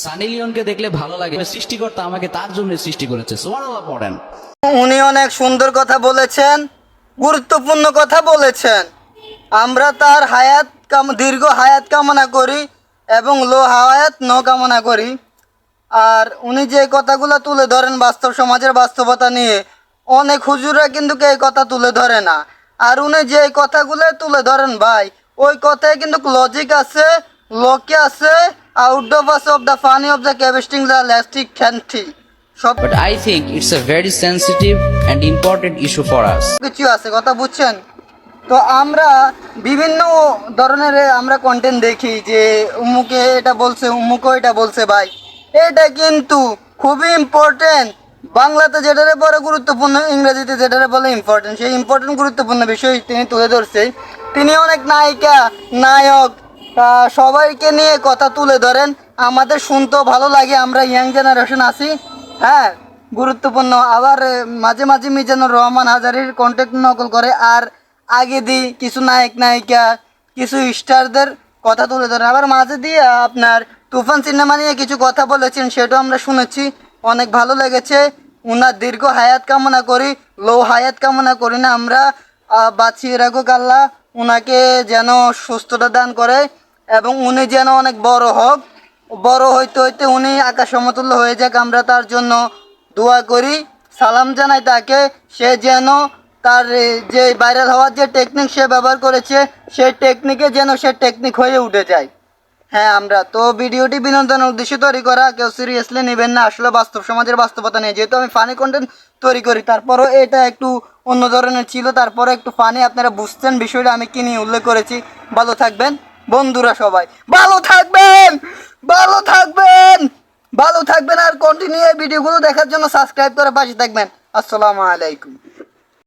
সানি দেখলে ভালো লাগে। সৃষ্টিকর্তা আমাকে তার জন্য সৃষ্টি করেছে। সোমানাল্লাহ পড়েন। উনি অনেক সুন্দর কথা বলেছেন, গুরুত্বপূর্ণ কথা বলেছেন। আমরা তার হায়াত দীর্ঘ হায়াত কামনা করি এবং লো হায়াত, ন কামনা করি। আর উনি যে কথাগুলো তুলে ধরেন বাস্তব সমাজের বাস্তবতা নিয়ে, অনেক হুজুরা কিন্তু এই কথা তুলে ধরে না। আর উনি যে কথাগুলো তুলে ধরেন ভাই, ওই কথায় কিন্তু লজিক আছে লোকে আছে আউট অফ আছে of the funny of the ক্যাবেস্টিং দ্য ল্যাস্টিক খ্যান্টি সব but I think it's a very sensitive and important issue for us কিছু আছে কথা বুঝছেন? তো আমরা বিভিন্ন ধরনের আমরা কন্টেন্ট দেখি যে উমুকে এটা বলছে উমুকও এটা বলছে ভাই। এটা কিন্তু খুবই ইম্পর্টেন্ট বাংলাতে যেটারে বড় গুরুত্বপূর্ণ ইংরেজিতে যেটারে বলে ইম্পর্টেন্ট সেই ইম্পর্টেন্ট গুরুত্বপূর্ণ বিষয় তিনি তুলে ধরছে। তিনি অনেক নায়িকা নায়ক সবাইকে নিয়ে কথা তুলে ধরেন। আমাদের শুনতেও ভালো লাগে, আমরা ইয়াং জেনারেশন আছি। হ্যাঁ গুরুত্বপূর্ণ। আবার মাঝে মাঝে মিজানুর রহমান হাজারির কন্টেক্ট নকল করে। আর আগে দিই কিছু নায়ক, নায়িকা, কিছু স্টারদের কথা তুলে ধরেন। আবার মাঝে দিয়ে আপনার তুফান সিনেমা নিয়ে কিছু কথা বলেছেন, সেটাও আমরা শুনেছি। অনেক ভালো লেগেছে। উনার দীর্ঘ হায়াত কামনা করি লো হায়াত কামনা করি না আমরা। বাঁচিয়ে রাখুক আল্লাহ। উনাকে যেন সুস্থতা দান করে। এবং উনি যেন অনেক বড় হোক, বড় হইতে হইতে উনি আকাশ সমতুল্য হয়ে যাক, আমরা তার জন্য দোয়া করি। সালাম জানাই তাকে, সে যেন তার যে ভাইরাল হওয়ার যে টেকনিক সে ব্যবহার করেছে সেই টেকনিকে যেন সে টেকনিক হয়ে উঠে যায়। হ্যাঁ আমরা তো ভিডিওটি বিনোদনের উদ্দেশ্যে তৈরি করা, কেউ সিরিয়াসলি নেবেন না, আসলে বাস্তব সমাজের বাস্তবতা নেই যেহেতু আমি ফানি কন্টেন্ট তৈরি করি, তারপরও এটা একটু অন্য ধরনের ছিল তারপরে একটু ফানি আপনারা বুঝছেন বিষয়টা, আমি কি নিয়ে উল্লেখ করেছি। ভালো থাকবেন। বন্ধুরা সবাই, ভালো থাকবেন ভালো থাকবেন ভালো থাকবেন আর কন্টিনিউ এই ভিডিওগুলো দেখার জন্য সাবস্ক্রাইব করে পাশে থাকবেন। আসসালামু আলাইকুম।